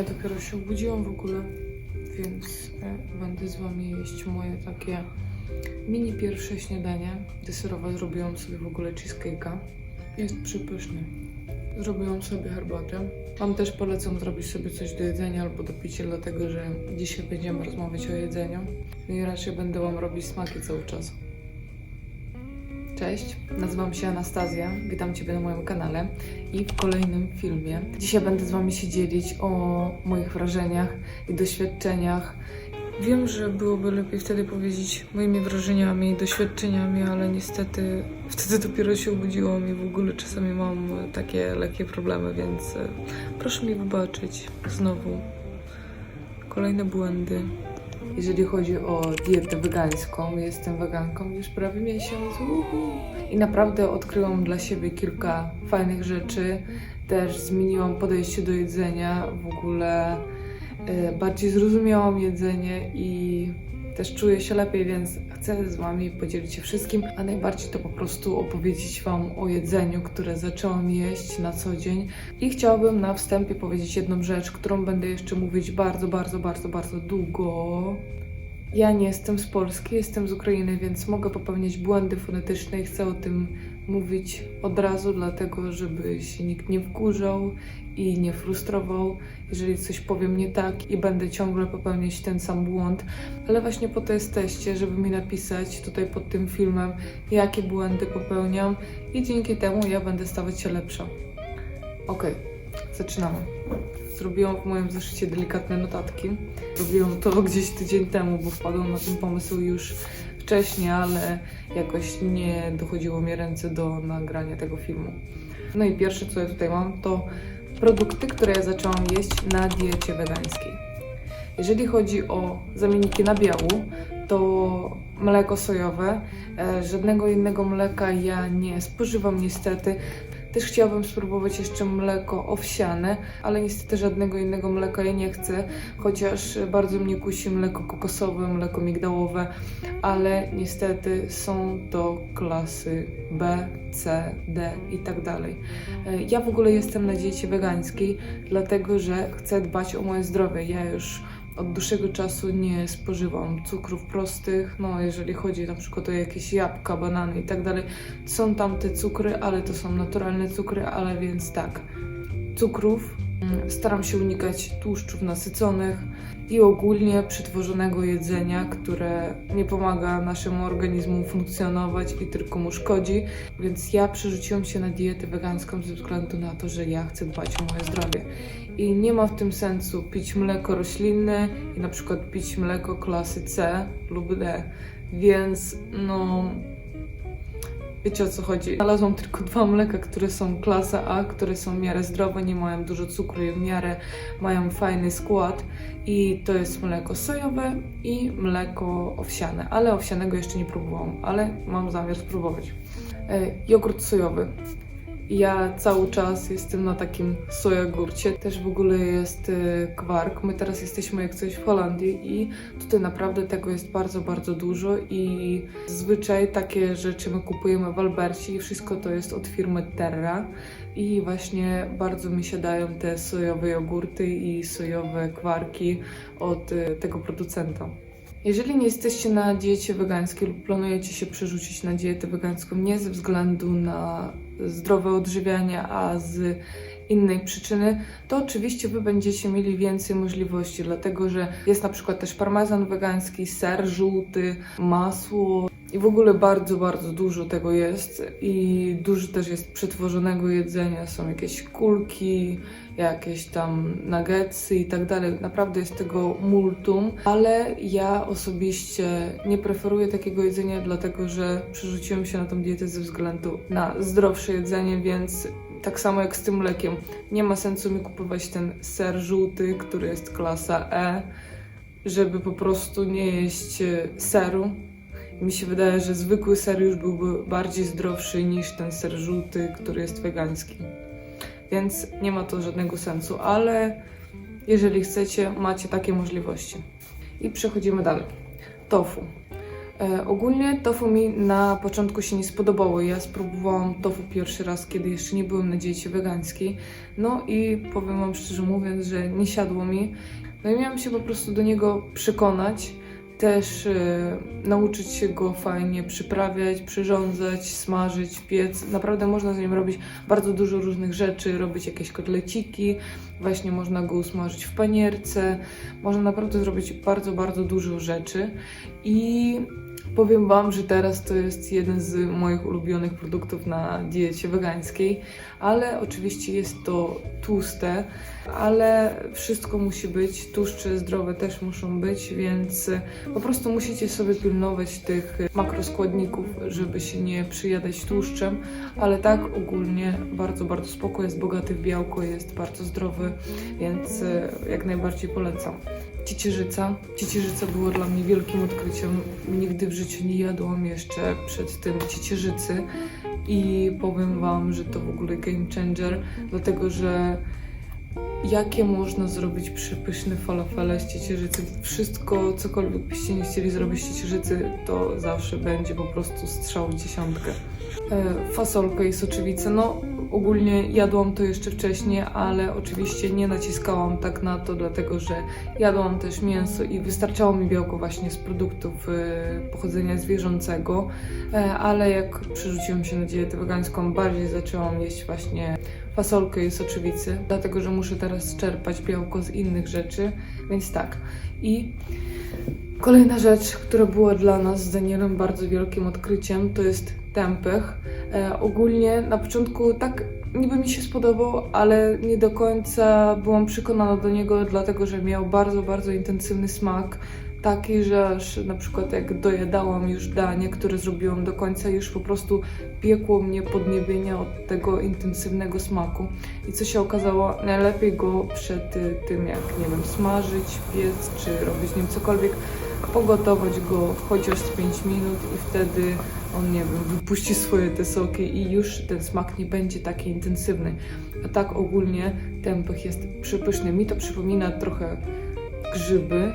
Ja dopiero się obudziłam w ogóle, więc e, będę z wami jeść moje takie mini pierwsze śniadanie. Deserowe zrobiłam sobie w ogóle cheesecake'a. Jest przypyszny. Zrobiłam sobie herbatę. Wam też polecam zrobić sobie coś do jedzenia albo do picia, dlatego że dzisiaj będziemy rozmawiać o jedzeniu. I raczej będę wam robić smaki cały czas. Cześć, nazywam się Anastazja, witam Ciebie na moim kanale i w kolejnym filmie. Dzisiaj będę z Wami się dzielić o moich wrażeniach i doświadczeniach. Wiem, że byłoby lepiej wtedy powiedzieć moimi wrażeniami i doświadczeniami, ale niestety wtedy dopiero się obudziłam i w ogóle czasami mam takie lekkie problemy, więc e, proszę mi wybaczyć znowu kolejne błędy. Jeżeli chodzi o dietę wegańską, jestem weganką już prawie miesiąc. I naprawdę odkryłam dla siebie kilka fajnych rzeczy. Też zmieniłam podejście do jedzenia, w ogóle e, bardziej zrozumiałam jedzenie i też czuję się lepiej, więc chcę z Wami podzielić się wszystkim, a najbardziej to po prostu opowiedzieć Wam o jedzeniu, które zaczęłam jeść na co dzień. I chciałabym na wstępie powiedzieć jedną rzecz, którą będę jeszcze mówić bardzo, bardzo, bardzo, bardzo długo. Ja nie jestem z Polski, jestem z Ukrainy, więc mogę popełniać błędy fonetyczne i chcę o tym mówić od razu, dlatego żeby się nikt nie wkurzał i nie frustrował, jeżeli coś powiem nie tak i będę ciągle popełniać ten sam błąd. Ale właśnie po to jesteście, żeby mi napisać tutaj pod tym filmem, jakie błędy popełniam i dzięki temu ja będę stawać się lepsza. Okej, zaczynamy. Zrobiłam w moim zeszycie delikatne notatki. Robiłam to gdzieś tydzień temu, bo wpadłam na ten pomysł już wcześniej, ale jakoś nie dochodziło mi ręce do nagrania tego filmu. No i pierwsze, co ja tutaj mam, to produkty, które ja zaczęłam jeść na diecie wegańskiej. Jeżeli chodzi o zamienniki nabiału, to mleko sojowe. E, Żadnego innego mleka ja nie spożywam niestety. Też chciałabym spróbować jeszcze mleko owsiane, ale niestety żadnego innego mleka ja nie chcę, chociaż bardzo mnie kusi mleko kokosowe, mleko migdałowe, ale niestety są to klasy B, C, D i tak dalej. E, Ja w ogóle jestem na diecie wegańskiej, dlatego że chcę dbać o moje zdrowie. Ja już od dłuższego czasu nie spożywam cukrów prostych, no jeżeli chodzi na przykład o jakieś jabłka, banany i tak dalej. Są tam te cukry, ale to są naturalne cukry, ale więc tak, cukrów. Mm, Staram się unikać tłuszczów nasyconych i ogólnie przetworzonego jedzenia, które nie pomaga naszemu organizmu funkcjonować i tylko mu szkodzi. Więc ja przerzuciłam się na dietę wegańską ze względu na to, że ja chcę dbać o moje zdrowie. I nie ma w tym sensu pić mleko roślinne i na przykład pić mleko klasy C lub D. Więc no, Wiecie o co chodzi. Znalazłam tylko dwa mleka, które są klasa A, które są w miarę zdrowe, nie mają dużo cukru i w miarę mają fajny skład. I to jest mleko sojowe i mleko owsiane. Ale owsianego jeszcze nie próbowałam, ale mam zamiar spróbować. E, jogurt sojowy. Ja cały czas jestem na takim sojogurcie. Też w ogóle jest e, kwark. My teraz jesteśmy jak coś w Holandii i tutaj naprawdę tego jest bardzo, bardzo dużo i zazwyczaj takie rzeczy my kupujemy w Albercie i wszystko to jest od firmy Terra i właśnie bardzo mi się dają te sojowe jogurty i sojowe kwarki od e, tego producenta. Jeżeli nie jesteście na diecie wegańskiej lub planujecie się przerzucić na dietę wegańską nie ze względu na zdrowe odżywianie, a z innej przyczyny, to oczywiście Wy będziecie mieli więcej możliwości, dlatego że jest na przykład też parmezan wegański, ser żółty, masło i w ogóle bardzo, bardzo dużo tego jest i dużo też jest przetworzonego jedzenia, są jakieś kulki, jakieś tam nuggetsy i tak dalej. Naprawdę jest tego multum, ale ja osobiście nie preferuję takiego jedzenia, dlatego że przerzuciłem się na tą dietę ze względu na zdrowsze jedzenie, więc tak samo jak z tym mlekiem. Nie ma sensu mi kupować ten ser żółty, który jest klasa E, żeby po prostu nie jeść seru. Mi się wydaje, że zwykły ser już byłby bardziej zdrowszy niż ten ser żółty, który jest wegański. Więc nie ma to żadnego sensu, ale jeżeli chcecie, macie takie możliwości. I przechodzimy dalej. Tofu. E, ogólnie tofu mi na początku się nie spodobało. Ja spróbowałam tofu pierwszy raz, kiedy jeszcze nie byłem na diecie wegańskiej. No i powiem Wam szczerze mówiąc, że nie siadło mi. No i miałam się po prostu do niego przekonać. Też e, nauczyć się go fajnie przyprawiać, przyrządzać, smażyć, piec. Naprawdę można z nim robić bardzo dużo różnych rzeczy, robić jakieś kotleciki, właśnie można go usmażyć w panierce. Można naprawdę zrobić bardzo, bardzo dużo rzeczy. I Powiem Wam, że teraz to jest jeden z moich ulubionych produktów na diecie wegańskiej, ale oczywiście jest to tłuste, ale wszystko musi być, tłuszcze zdrowe też muszą być, więc po prostu musicie sobie pilnować tych makroskładników, żeby się nie przyjadać tłuszczem, ale tak ogólnie bardzo, bardzo spoko, jest bogaty w białko, jest bardzo zdrowy, więc jak najbardziej polecam. Ciecierzyca. Ciecierzyca było dla mnie wielkim odkryciem. Nigdy w życiu nie jadłam jeszcze przed tym ciecierzycy i powiem Wam, że to w ogóle game changer, dlatego że jakie można zrobić przepyszne falafele z ciecierzycy. Wszystko, cokolwiek byście nie chcieli zrobić z ciecierzycy, to zawsze będzie po prostu strzał w dziesiątkę. E, fasolkę i soczewicę, no ogólnie jadłam to jeszcze wcześniej, ale oczywiście nie naciskałam tak na to, dlatego że jadłam też mięso i wystarczało mi białko właśnie z produktów e, pochodzenia zwierzęcego, e, ale jak przerzuciłam się na dietę wegańską, bardziej zaczęłam jeść właśnie fasolkę i soczewicy, dlatego że muszę teraz czerpać białko z innych rzeczy, więc tak. I kolejna rzecz, która była dla nas z Danielem bardzo wielkim odkryciem, to jest tempeh. E, ogólnie na początku tak niby mi się spodobał, ale nie do końca byłam przekonana do niego, dlatego że miał bardzo, bardzo intensywny smak. Taki, że aż na przykład jak dojadałam już danie, które zrobiłam do końca, już po prostu piekło mnie podniebienie od tego intensywnego smaku. I co się okazało, najlepiej go przed y, tym, jak nie wiem, smażyć, piec czy robić nim cokolwiek, pogotować go chociaż z 5 minut i wtedy on, nie wiem, wypuści swoje te soki i już ten smak nie będzie taki intensywny. A tak ogólnie tempeh jest przepyszny. Mi to przypomina trochę grzyby,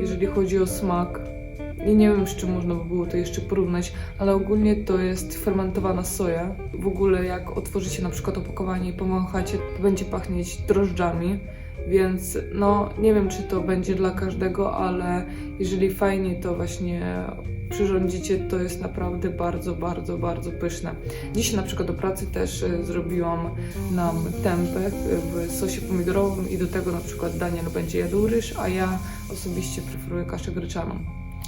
jeżeli chodzi o smak. I nie wiem, z czym można by było to jeszcze porównać, ale ogólnie to jest fermentowana soja. W ogóle jak otworzycie na przykład opakowanie i powąchacie, to będzie pachnieć drożdżami. Więc no nie wiem, czy to będzie dla każdego, ale jeżeli fajnie to właśnie przyrządzicie, to jest naprawdę bardzo, bardzo, bardzo pyszne. Dzisiaj na przykład do pracy też y, zrobiłam nam tempeh w sosie pomidorowym i do tego na przykład Daniel będzie jadł ryż, a ja osobiście preferuję kaszę gryczaną.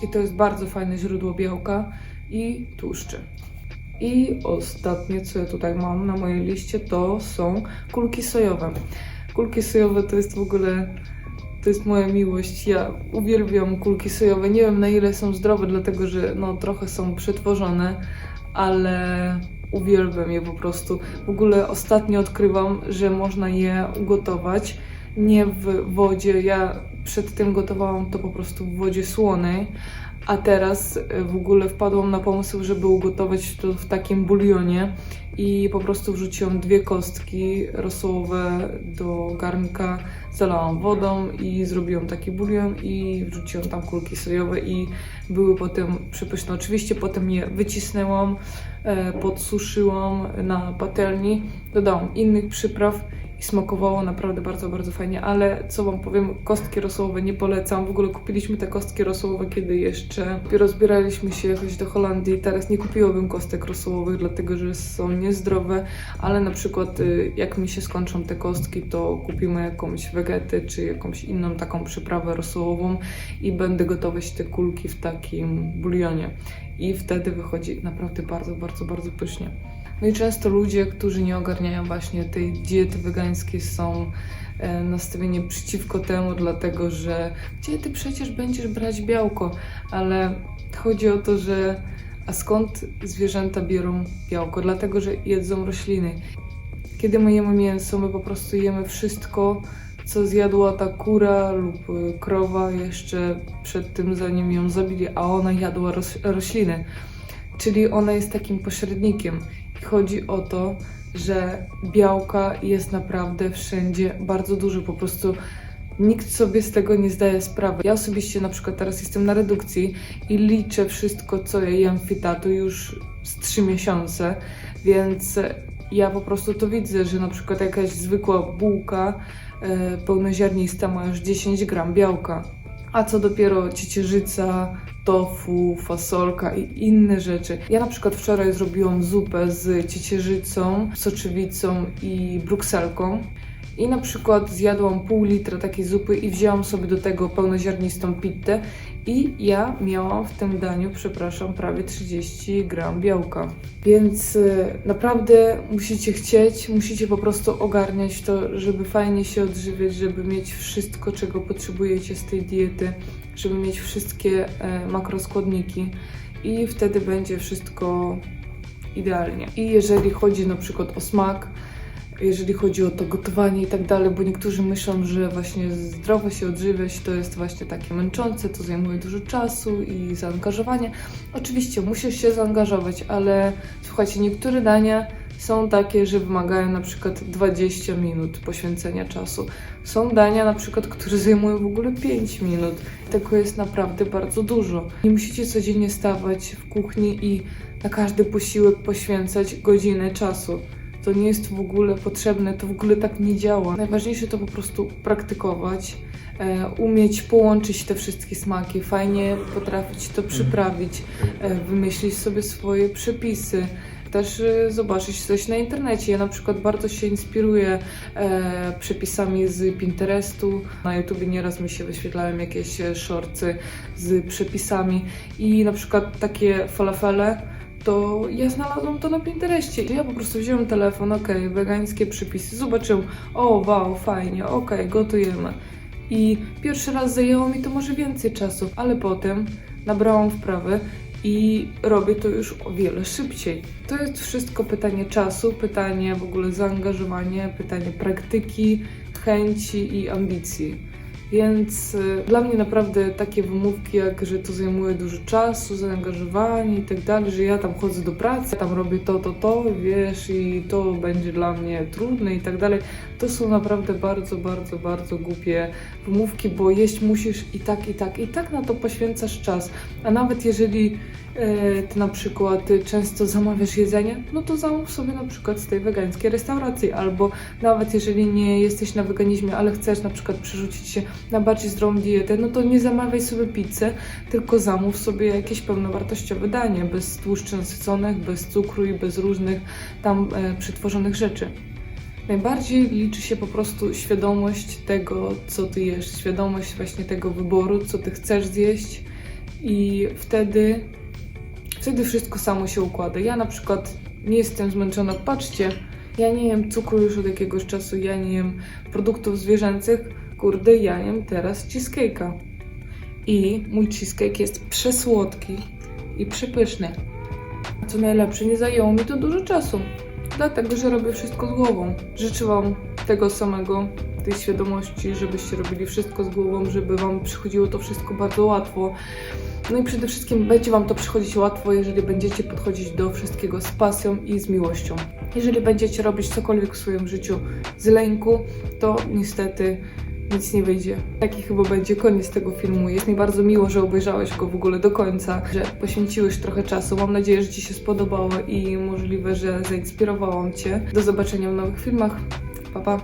I to jest bardzo fajne źródło białka i tłuszczy. I ostatnie, co ja tutaj mam na mojej liście, to są kulki sojowe. Kulki sojowe to jest w ogóle to jest moja miłość. Ja uwielbiam kulki sojowe. Nie wiem na ile są zdrowe, dlatego że no, trochę są przetworzone, ale uwielbiam je po prostu. W ogóle ostatnio odkrywam, że można je ugotować nie w wodzie. Ja przed tym gotowałam to po prostu w wodzie słonej, a teraz e, w ogóle wpadłam na pomysł, żeby ugotować to w takim bulionie i po prostu wrzuciłam dwie kostki rosołowe do garnka, zalałam wodą i zrobiłam taki bulion i wrzuciłam tam kulki sojowe i były potem przepyszne. Oczywiście potem je wycisnęłam, e, podsuszyłam na patelni, dodałam innych przypraw smakowało naprawdę bardzo, bardzo fajnie, ale co Wam powiem, kostki rosołowe nie polecam. W ogóle kupiliśmy te kostki rosołowe, kiedy jeszcze dopiero zbieraliśmy się jechać do Holandii. Teraz nie kupiłabym kostek rosołowych, dlatego że są niezdrowe, ale na przykład y, jak mi się skończą te kostki, to kupimy jakąś wegetę czy jakąś inną taką przyprawę rosołową i będę gotować te kulki w takim bulionie. I wtedy wychodzi naprawdę bardzo, bardzo, bardzo pysznie. No i często ludzie, którzy nie ogarniają właśnie tej diety wegańskiej są e, nastawieni przeciwko temu, dlatego że gdzie ty przecież będziesz brać białko, ale chodzi o to, że a skąd zwierzęta biorą białko? Dlatego, że jedzą rośliny. Kiedy my jemy mięso, my po prostu jemy wszystko, co zjadła ta kura lub krowa jeszcze przed tym, zanim ją zabili, a ona jadła roś rośliny. Czyli ona jest takim pośrednikiem. Chodzi o to, że białka jest naprawdę wszędzie bardzo dużo. Po prostu Nikt sobie z tego nie zdaje sprawy. Ja osobiście na przykład teraz jestem na redukcji i liczę wszystko, co ja jem fitatu już z 3 miesiące, więc ja po prostu to widzę, że na przykład jakaś zwykła bułka e, pełnoziarnista ma już 10 gram białka. A co dopiero ciecierzyca, tofu, fasolka i inne rzeczy. Ja na przykład wczoraj zrobiłam zupę z ciecierzycą, soczewicą i brukselką. I na przykład zjadłam pół litra takiej zupy i wzięłam sobie do tego pełnoziarnistą pizzę i ja miałam w tym daniu, przepraszam, prawie 30 gram białka. Więc y, naprawdę musicie chcieć, musicie po prostu ogarniać to, żeby fajnie się odżywiać, żeby mieć wszystko, czego potrzebujecie z tej diety, żeby mieć wszystkie e, makroskładniki i wtedy będzie wszystko idealnie. I jeżeli chodzi na przykład o smak, jeżeli chodzi o to gotowanie i tak dalej, bo niektórzy myślą, że właśnie zdrowo się odżywiać to jest właśnie takie męczące, to zajmuje dużo czasu i zaangażowanie. Oczywiście musisz się zaangażować, ale słuchajcie, niektóre dania są takie, że wymagają na przykład 20 minut poświęcenia czasu. Są dania na przykład, które zajmują w ogóle 5 minut. Tego jest naprawdę bardzo dużo. Nie musicie codziennie stawać w kuchni i na każdy posiłek poświęcać godzinę czasu to nie jest w ogóle potrzebne, to w ogóle tak nie działa. Najważniejsze to po prostu praktykować, e, umieć połączyć te wszystkie smaki, fajnie potrafić to przyprawić, e, wymyślić sobie swoje przepisy. Też e, zobaczyć coś na internecie. Ja na przykład bardzo się inspiruję e, przepisami z Pinterestu. Na YouTubie nieraz mi się wyświetlają jakieś shortsy z przepisami i na przykład takie falafele to ja znalazłam to na Pinterestie. Ja po prostu wziąłem telefon, okej, wegańskie przypisy, zobaczyłam, o wow, fajnie, okej, gotujemy. I pierwszy raz zajęło mi to może więcej czasu, ale potem nabrałam wprawy i robię to już o wiele szybciej. To jest wszystko pytanie czasu, pytanie w ogóle zaangażowania, pytanie praktyki, chęci i ambicji. Więc y, dla mnie naprawdę takie wymówki, jak że to zajmuje dużo czasu, zaangażowanie i tak dalej, że ja tam chodzę do pracy, tam robię to, to, to, wiesz, i to będzie dla mnie trudne i tak dalej, to są naprawdę bardzo, bardzo, bardzo głupie wymówki, bo jeść musisz i tak, i tak, i tak na to poświęcasz czas. A nawet jeżeli ty na przykład często zamawiasz jedzenie, no to zamów sobie na przykład z tej wegańskiej restauracji, albo nawet jeżeli nie jesteś na weganizmie, ale chcesz na przykład przerzucić się na bardziej zdrową dietę, no to nie zamawiaj sobie pizzy, tylko zamów sobie jakieś pełnowartościowe danie, bez tłuszczy nasyconych, bez cukru i bez różnych tam e, przetworzonych rzeczy. Najbardziej liczy się po prostu świadomość tego, co ty jesz, świadomość właśnie tego wyboru, co ty chcesz zjeść i wtedy, wtedy wszystko samo się układa. Ja na przykład nie jestem zmęczona, patrzcie, ja nie jem cukru już od jakiegoś czasu, ja nie jem produktów zwierzęcych, kurde, ja jem teraz cheesecake'a. I mój cheesecake jest przesłodki i przepyszny. Co najlepsze, nie zajęło mi to dużo czasu dlatego że robię wszystko z głową. Życzę Wam tego samego, tej świadomości, żebyście robili wszystko z głową, żeby Wam przychodziło to wszystko bardzo łatwo. No i przede wszystkim będzie Wam to przychodzić łatwo, jeżeli będziecie podchodzić do wszystkiego z pasją i z miłością. Jeżeli będziecie robić cokolwiek w swoim życiu z lęku, to niestety nic nie wyjdzie. Taki chyba będzie koniec tego filmu. Jest mi bardzo miło, że obejrzałeś go w ogóle do końca, że poświęciłeś trochę czasu. Mam nadzieję, że Ci się spodobało i możliwe, że zainspirowałam Cię. Do zobaczenia w nowych filmach. Pa, pa.